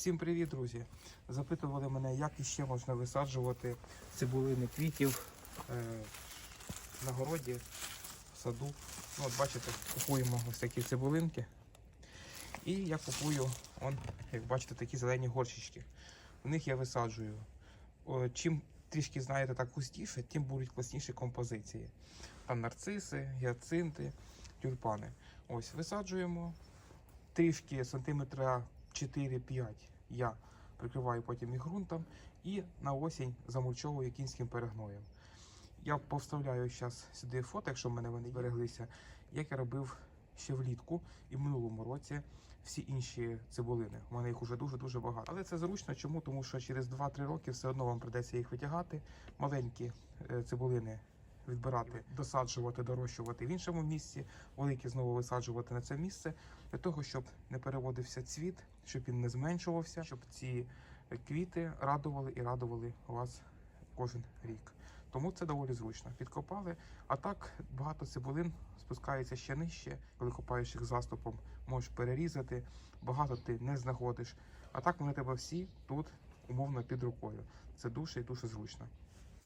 Всім привіт, друзі! Запитували мене, як іще можна висаджувати цибулини квітів е, на городі, в саду. Ну, от бачите, купуємо ось такі цибулинки. І я купую, он, як бачите, такі зелені горщички. В них я висаджую. О, чим трішки, знаєте, так густіше, тим будуть класніші композиції. Там нарциси, гіацинти, тюльпани. Ось висаджуємо трішки сантиметра 4-5 я прикриваю потім їх ґрунтом і на осінь замульчовую кінським перегноєм. Я повставляю зараз сюди фото, якщо в мене вони збереглися, як я робив ще влітку і в минулому році всі інші цибулини. У мене їх уже дуже-дуже багато. Але це зручно. Чому? Тому що через 2-3 роки все одно вам придеться їх витягати. Маленькі е, цибулини відбирати, досаджувати, дорощувати в іншому місці, великі знову висаджувати на це місце для того, щоб не переводився цвіт, щоб він не зменшувався, щоб ці квіти радували і радували вас кожен рік. Тому це доволі зручно. Підкопали, а так багато цибулин спускається ще нижче. Коли копаєш їх заступом, можеш перерізати, багато ти не знаходиш. А так вони тебе всі тут умовно під рукою. Це дуже і дуже зручно.